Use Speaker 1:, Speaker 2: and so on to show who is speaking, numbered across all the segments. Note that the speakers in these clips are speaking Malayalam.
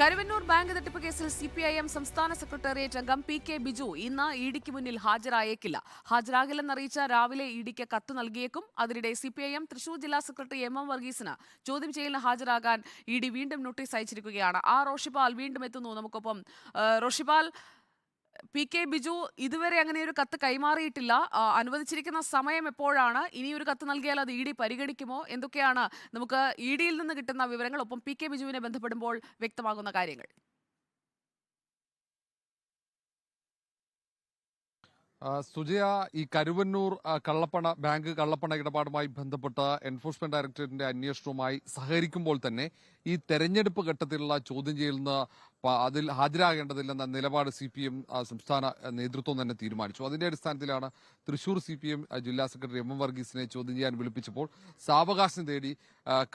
Speaker 1: കരുവന്നൂർ ബാങ്ക് തട്ടിപ്പ് കേസിൽ സി പി ഐ എം സംസ്ഥാന സെക്രട്ടേറിയറ്റ് അംഗം പി കെ ബിജു ഇന്ന് ഇ ഡിക്ക് മുന്നിൽ ഹാജരായേക്കില്ല. ഹാജരാകില്ലെന്നറിയിച്ച രാവിലെ ഇ ഡിക്ക് കത്ത് നൽകിയേക്കും. അതിനിടെ C P I M Thrissur ജില്ലാ സെക്രട്ടറി എം എം വർഗീസിന് ചോദ്യം ചെയ്യലിന് ഹാജരാകാൻ ഇ ഡി വീണ്ടും നോട്ടീസ് അയച്ചിരിക്കുകയാണ്. ആ റോഷിപാൽ വീണ്ടും എത്തുന്നു. നമുക്കൊപ്പം റോഷിപാൽ പി കെ ബിജു ഇതുവരെ അങ്ങനെ ഒരു കത്ത് കൈമാറിയിട്ടില്ല. അനുവദിച്ചിരിക്കുന്ന സമയം എപ്പോഴാണ്? ഇനി ഒരു കത്ത് നൽകിയാൽ അത് ഇ ഡി പരിഗണിക്കുമോ? എന്തൊക്കെയാണ് നമുക്ക് ഇ ഡിയിൽ നിന്ന് കിട്ടുന്ന വിവരങ്ങൾ? ഒപ്പം പി കെ ബിജുവിനെ ബന്ധപ്പെടുമ്പോൾ വ്യക്തമാകുന്ന കാര്യങ്ങൾ.
Speaker 2: സുജയ ഈ കരുവന്നൂർ കള്ളപ്പണ ബാങ്ക് കള്ളപ്പണ ഇടപാടുമായി ബന്ധപ്പെട്ട എൻഫോഴ്സ്മെന്റ് ഡയറക്ടറേറ്റിന്റെ അന്വേഷണവുമായി സഹകരിക്കുമ്പോൾ തന്നെ ഈ തെരഞ്ഞെടുപ്പ് ഘട്ടത്തിലുള്ള ചോദ്യം ചെയ്യലിന് പ- അതിൽ ഹാജരാകേണ്ടതില്ലെന്ന നിലപാട് സി പി എം സംസ്ഥാന നേതൃത്വം തന്നെ തീരുമാനിച്ചു. അതിന്റെ അടിസ്ഥാനത്തിലാണ് തൃശൂർ സി പി എം ജില്ലാ സെക്രട്ടറി എം എം വർഗീസിനെ ചോദ്യം ചെയ്യാൻ വിളിപ്പിച്ചപ്പോൾ സാവകാശം തേടി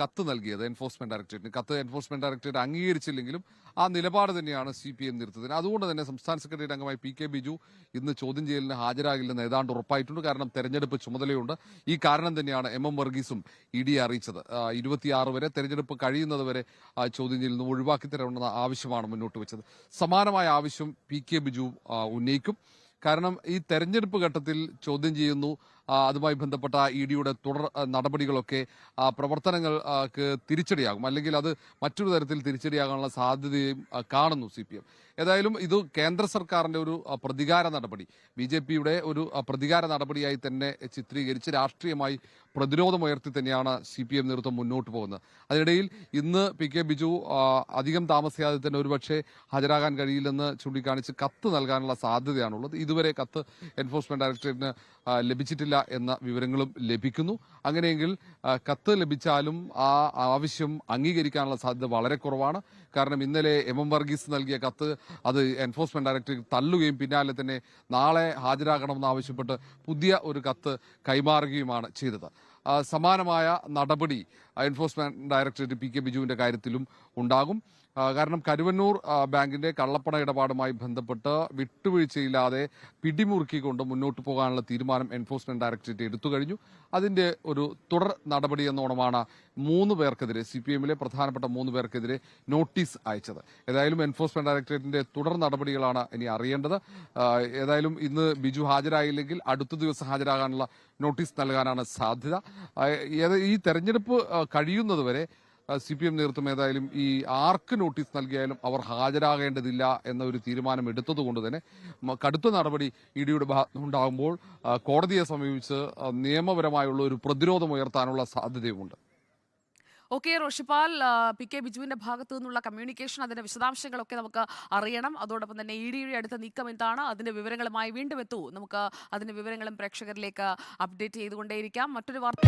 Speaker 2: കത്ത് നൽകിയത് എൻഫോഴ്സ്മെന്റ് ഡയറക്ടറേറ്റിന്. കത്ത് എൻഫോഴ്സ്മെന്റ് ഡയറക്ടറേറ്റ് അംഗീകരിച്ചില്ലെങ്കിലും ആ നിലപാട് തന്നെയാണ് സി പി എം നിർത്തതിന് അതുകൊണ്ട് തന്നെ സംസ്ഥാന സെക്രട്ടറിയുടെ അംഗമായി പി കെ ബിജു ഇന്ന് ചോദ്യം ചെയ്യലിന് ഹാജരാകില്ലെന്ന് ഏതാണ്ട് ഉറപ്പായിട്ടുണ്ട്. കാരണം തെരഞ്ഞെടുപ്പ് ചുമതലയുണ്ട്. ഈ കാരണം തന്നെയാണ് എം എം വർഗീസും ഇ ഡി അറിയിച്ചത്. ഇരുപത്തിയാറ് വരെ തെരഞ്ഞെടുപ്പ് കഴിയുന്നത് വരെ ചോദ്യം ചെയ്യലിൽ നിന്ന് ഒഴിവാക്കി തരണമെന്ന ആവശ്യമാണ് മുന്നോട്ട് വെച്ചത്. സമാനമായ ആവശ്യം പി കെ ബിജു ഉന്നയിക്കും. കാരണം ഈ തെരഞ്ഞെടുപ്പ് ഘട്ടത്തിൽ ചോദ്യം ചെയ്യുന്നു അതുമായി ബന്ധപ്പെട്ട ഇ ഡിയുടെ തുടർ നടപടികളൊക്കെ പ്രവർത്തനങ്ങൾക്ക് തിരിച്ചടിയാകും. അല്ലെങ്കിൽ അത് മറ്റൊരു തരത്തിൽ തിരിച്ചടിയാകാനുള്ള സാധ്യതയും കാണുന്നു സി പി എം. ഏതായാലും ഇത് കേന്ദ്ര സർക്കാരിന്റെ ഒരു പ്രതികാര നടപടി. ബി ജെ പിയുടെ ഒരു പ്രതികാര നടപടിയായി തന്നെ ചിത്രീകരിച്ച് രാഷ്ട്രീയമായി പ്രതിരോധമുയർത്തി തന്നെയാണ് സി പി എം നേതൃത്വം മുന്നോട്ട് പോകുന്നത്. അതിനിടയിൽ ഇന്ന് പി കെ ബിജു അധികം താമസിയാതെ തന്നെ ഒരുപക്ഷെ ഹാജരാകാൻ കഴിയില്ലെന്ന് ചൂണ്ടിക്കാണിച്ച് കത്ത് നൽകാനുള്ള സാധ്യതയാണുള്ളത്. ഇതുവരെ കത്ത് എൻഫോഴ്സ്മെന്റ് ഡയറക്ടറേറ്റിന് ലഭിച്ചിട്ടില്ല എന്ന വിവരങ്ങളും ലഭിക്കുന്നു. അങ്ങനെയെങ്കിൽ കത്ത് ലഭിച്ചാലും ആ ആവശ്യം അംഗീകരിക്കാനുള്ള സാധ്യത വളരെ കുറവാണ്. കാരണം ഇന്നലെ എം എം വർഗീസ് നൽകിയ കത്ത് അത് എൻഫോഴ്സ്മെന്റ് ഡയറക്ടറേറ്റ് തള്ളുകയും പിന്നാലെ തന്നെ നാളെ ഹാജരാകണമെന്ന് ആവശ്യപ്പെട്ട് പുതിയ ഒരു കത്ത് കൈമാറുകയുമാണ് ചെയ്തത്. സമാനമായ നടപടി എൻഫോഴ്സ്മെന്റ് ഡയറക്ടറേറ്റ് പി കെ ബിജുവിന്റെ കാര്യത്തിലും ഉണ്ടാകും. കാരണം കരുവന്നൂർ ബാങ്കിന്റെ കള്ളപ്പണ ഇടപാടുമായി ബന്ധപ്പെട്ട് വിട്ടുവീഴ്ചയില്ലാതെ പിടിമുറുക്കിക്കൊണ്ട് മുന്നോട്ട് പോകാനുള്ള തീരുമാനം എൻഫോഴ്സ്മെന്റ് ഡയറക്ടറേറ്റ് എടുത്തു കഴിഞ്ഞു. അതിന്റെ ഒരു തുടർ നടപടി എന്നോണമാണ് മൂന്ന് പേർക്കെതിരെ സി പി എമ്മിലെ പ്രധാനപ്പെട്ട മൂന്ന് പേർക്കെതിരെ നോട്ടീസ് അയച്ചത്. ഏതായാലും എൻഫോഴ്സ്മെന്റ് ഡയറക്ടറേറ്റിന്റെ തുടർ നടപടികളാണ് ഇനി അറിയേണ്ടത്. ഏതായാലും ഇന്ന് ബിജു ഹാജരായില്ലെങ്കിൽ അടുത്ത ദിവസം ഹാജരാകാനുള്ള നോട്ടീസ് നൽകാനാണ് സാധ്യത. ഈ തെരഞ്ഞെടുപ്പ് കഴിയുന്നത് കഴിയുന്നതുവരെ സി പി എം നേതൃത്വം ഏതായാലും ഈ ആർക്ക് നോട്ടീസ് നൽകിയാലും അവർ ഹാജരാകേണ്ടതില്ല എന്ന ഒരു തീരുമാനം എടുത്തതുകൊണ്ട് തന്നെ കടുത്ത നടപടി ഇ ഡിയുടെ ഭാഗത്തുനിന്നുണ്ടാകുമ്പോൾ കോടതിയെ സമീപിച്ച് നിയമപരമായുള്ള ഒരു പ്രതിരോധം ഉയർത്താനുള്ള സാധ്യതയുമുണ്ട്.
Speaker 1: ഓക്കെ റോഷിപാൽ പി കെ ബിജുവിന്റെ ഭാഗത്തു നിന്നുള്ള കമ്മ്യൂണിക്കേഷൻ അതിന്റെ വിശദാംശങ്ങളൊക്കെ നമുക്ക് അറിയണം. അതോടൊപ്പം തന്നെ ഇ ഡിയുടെ അടുത്ത നീക്കം എന്താണ്? അതിന്റെ വിവരങ്ങളുമായി വീണ്ടും എത്തൂ. നമുക്ക് അതിന്റെ വിവരങ്ങളും പ്രേക്ഷകരിലേക്ക് അപ്ഡേറ്റ് ചെയ്തുകൊണ്ടേയിരിക്കാം. മറ്റൊരു വാർത്ത